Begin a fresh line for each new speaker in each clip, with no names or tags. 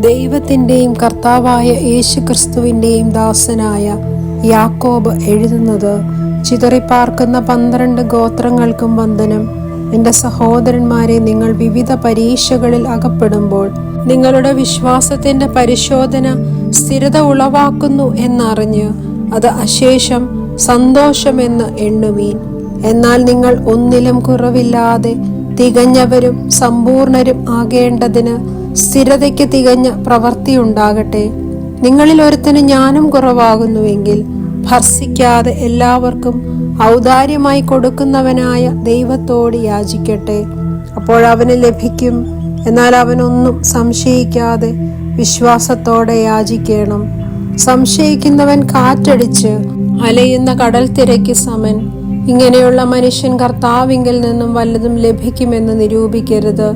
ദൈവത്തിന്റെയും കർത്താവായ യേശു ക്രിസ്തുവിന്റെയും ദാസനായ യാക്കോബ് എഴുതുന്നത് ചിതറിപ്പാർക്കുന്ന പന്ത്രണ്ട് ഗോത്രങ്ങൾക്കും വന്ദനം. എന്റെ സഹോദരന്മാരെ നിങ്ങൾ വിവിധ പരീക്ഷകളിൽ അകപ്പെടുമ്പോൾ നിങ്ങളുടെ വിശ്വാസത്തിന്റെ പരിശോധന സ്ഥിരത ഉളവാക്കുന്നു എന്നറിഞ്ഞ് അത് അശേഷം സന്തോഷമെന്ന് എണ്ണുവീൻ. എന്നാൽ നിങ്ങൾ ഒന്നിലും കുറവില്ലാതെ തികഞ്ഞവരും സമ്പൂർണരും ആകേണ്ടതിന് സ്ഥിരതയ്ക്ക് തികഞ്ഞ പ്രവൃത്തിയുണ്ടാകട്ടെ. നിങ്ങളിൽ ഒരുത്തിന് ജ്ഞാനം കുറവാകുന്നുവെങ്കിൽ ഭർസിക്കാതെ എല്ലാവർക്കും ഔദാര്യമായി കൊടുക്കുന്നവനായ ദൈവത്തോട് യാചിക്കട്ടെ. അപ്പോഴവന് ലഭിക്കും. എന്നാൽ അവനൊന്നും സംശയിക്കാതെ വിശ്വാസത്തോടെ യാചിക്കണം. സംശയിക്കുന്നവൻ കാറ്റടിച്ച് അലയുന്ന കടൽ തിരക്ക് സമൻ ഇങ്ങനെയുള്ള മനുഷ്യൻ കർത്താവിങ്കിൽ നിന്നും വല്ലതും ലഭിക്കുമെന്ന് നിരൂപിക്കരുത്.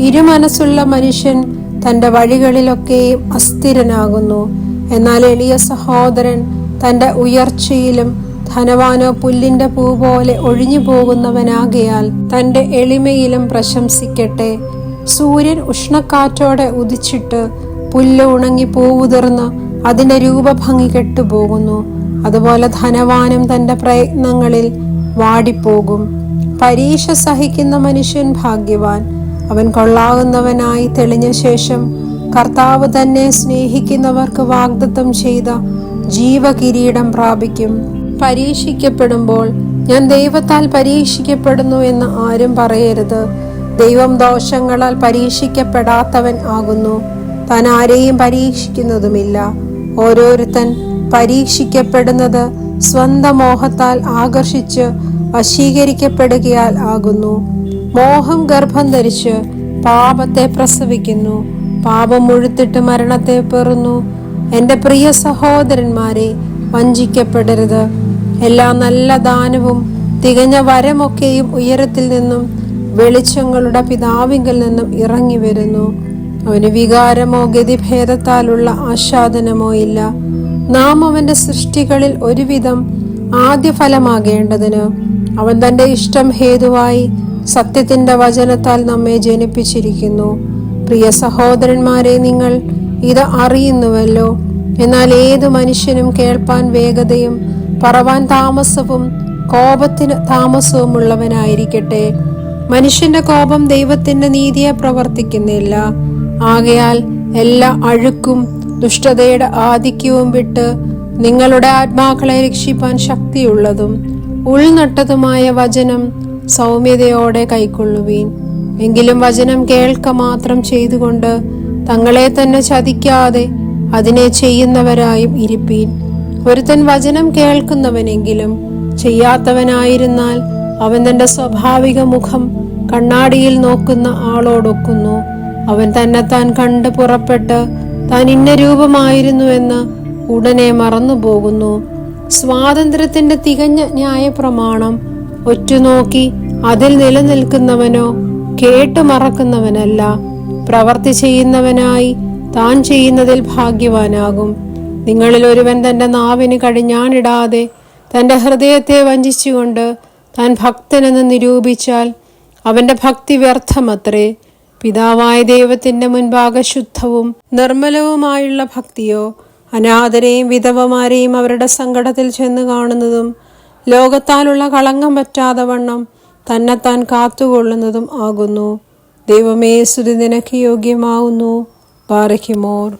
ഇരുമനസ്സുള്ള മനുഷ്യൻ തന്റെ വഴികളിലൊക്കെയും അസ്ഥിരനാകുന്നു. എന്നാൽ എളിയ സഹോദരൻ തന്റെ ഉയർച്ചയിലും ധനവാനോ പുല്ലിന്റെ പൂ പോലെ ഒഴിഞ്ഞു പോകുന്നവനാകയാൽ തന്റെ എളിമയിലും പ്രശംസിക്കട്ടെ. സൂര്യൻ ഉഷ്ണക്കാറ്റോടെ ഉദിച്ചിട്ട് പുല്ല് ഉണങ്ങി പൂവുതിർന്ന് അതിന്റെ രൂപഭംഗി കെട്ടുപോകുന്നു. അതുപോലെ ധനവാനും തന്റെ പ്രയത്നങ്ങളിൽ വാടിപ്പോകും. പരീക്ഷ സഹിക്കുന്ന മനുഷ്യൻ ഭാഗ്യവാൻ. അവൻ കൊള്ളാകുന്നവനായി തെളിഞ്ഞ ശേഷം കർത്താവ് തന്നെ സ്നേഹിക്കുന്നവർക്ക് വാഗ്ദത്തം ചെയ്ത ജീവകിരീടം പ്രാപിക്കും. പരീക്ഷിക്കപ്പെടുമ്പോൾ ഞാൻ ദൈവത്താൽ പരീക്ഷിക്കപ്പെടുന്നു എന്ന് ആരും പറയരുത്. ദൈവം ദോഷങ്ങളാൽ പരീക്ഷിക്കപ്പെടാത്തവൻ ആകുന്നു. താൻ ആരെയും പരീക്ഷിക്കുന്നതുമില്ല. ഓരോരുത്തൻ പരീക്ഷിക്കപ്പെടുന്നത് സ്വന്തം മോഹത്താൽ ആകർഷിച്ച് വശീകരിക്കപ്പെടുകയാൽ ആകുന്നു. മോഹം ഗർഭം ധരിച്ച് പാപത്തെ പ്രസവിക്കുന്നു. പാപം മുഴുത്തിട്ട് മരണത്തെ പെറുന്നു. എന്റെ പ്രിയ സഹോദരന്മാരെ വഞ്ചിക്കപ്പെടരുത്. എല്ലാ നല്ല ദാനവും തികഞ്ഞ വരമൊക്കെയും ഉയരത്തിൽ നിന്നും വെളിച്ചങ്ങളുടെ പിതാവിങ്കിൽ നിന്നും ഇറങ്ങി വരുന്നു അവന് വികാരമോ ഗതിഭേദത്താലുള്ള ആസ്വാദനമോ ഇല്ല. നാം അവന്റെ സൃഷ്ടികളിൽ ഒരുവിധം ആദ്യ ഫലമാകേണ്ടതിന് അവൻ തന്റെ ഇഷ്ടം ഹേതുവായി സത്യത്തിന്റെ വചനത്താൽ നമ്മെ ജനിപ്പിച്ചിരിക്കുന്നു. പ്രിയ സഹോദരന്മാരെ നിങ്ങൾ ഇത് അറിയുന്നുവല്ലോ. എന്നാൽ ഏത് മനുഷ്യനും കേൾപ്പാൻ വേഗതയും പറവാൻ താമസവും കോപത്തിന് താമസവും ഉള്ളവനായിരിക്കട്ടെ മനുഷ്യന്റെ കോപം ദൈവത്തിന്റെ നീതിയെ പ്രവർത്തിക്കുന്നില്ല. ആകയാൽ എല്ലാ അഴുക്കും ദുഷ്ടതയുടെ ആധിക്യവും വിട്ട് നിങ്ങളുടെ ആത്മാക്കളെ രക്ഷിപ്പാൻ ശക്തിയുള്ളതും ഉൾനട്ടതുമായ വചനം സൗമ്യതയോടെ കൈക്കൊള്ളുവീൻ. എങ്കിലും വചനം കേൾക്ക മാത്രം ചെയ്തുകൊണ്ട് തങ്ങളെ തന്നെ ചതിക്കാതെ അതിനെ ചെയ്യുന്നവരായും ഇരിപ്പീൻ. ഒരുത്തൻ വചനം കേൾക്കുന്നവനെങ്കിലും ചെയ്യാത്തവനായിരുന്നാൽ അവൻ തന്റെ സ്വാഭാവിക മുഖം കണ്ണാടിയിൽ നോക്കുന്ന ആളോടൊക്കുന്നു. അവൻ തന്നെത്താൻ കണ്ട് പുറപ്പെട്ട് താൻ ഇന്ന രൂപമായിരുന്നുവെന്ന് ഉടനെ മറന്നുപോകുന്നു. സ്വാതന്ത്ര്യത്തിന്റെ തികഞ്ഞ ന്യായ പ്രമാണം ഒറ്റുനോക്കി അതിൽ നിലനിൽക്കുന്നവനോ കേട്ടു മറക്കുന്നവനല്ല. പ്രവർത്തി ചെയ്യുന്നവനായി താൻ ചെയ്യുന്നതിൽ ഭാഗ്യവാനാകും. നിങ്ങളിൽ ഒരുവൻ തന്റെ നാവിന് കടിഞ്ഞാണിടാതെ തന്റെ ഹൃദയത്തെ വഞ്ചിച്ചുകൊണ്ട് താൻ ഭക്തനെന്ന് നിരൂപിച്ചാൽ അവന്റെ ഭക്തി വ്യർത്ഥമത്രേ. പിതാവായ ദൈവത്തിന്റെ മുൻപാകെ ശുദ്ധവും നിർമ്മലവുമായുള്ള ഭക്തിയോ അനാഥരെയും വിധവമാരെയും അവരുടെ സങ്കടത്തിൽ ചെന്ന് കാണുന്നതും ലോകത്താലുള്ള കളങ്കം പറ്റാതെ വണ്ണം തന്നെത്താൻ കാത്തുകൊള്ളുന്നതും ആകുന്നു. ദൈവമേ സ്തുതി നിനക്ക് യോഗ്യമാവുന്നു. പാറയ്ക്കുമോർ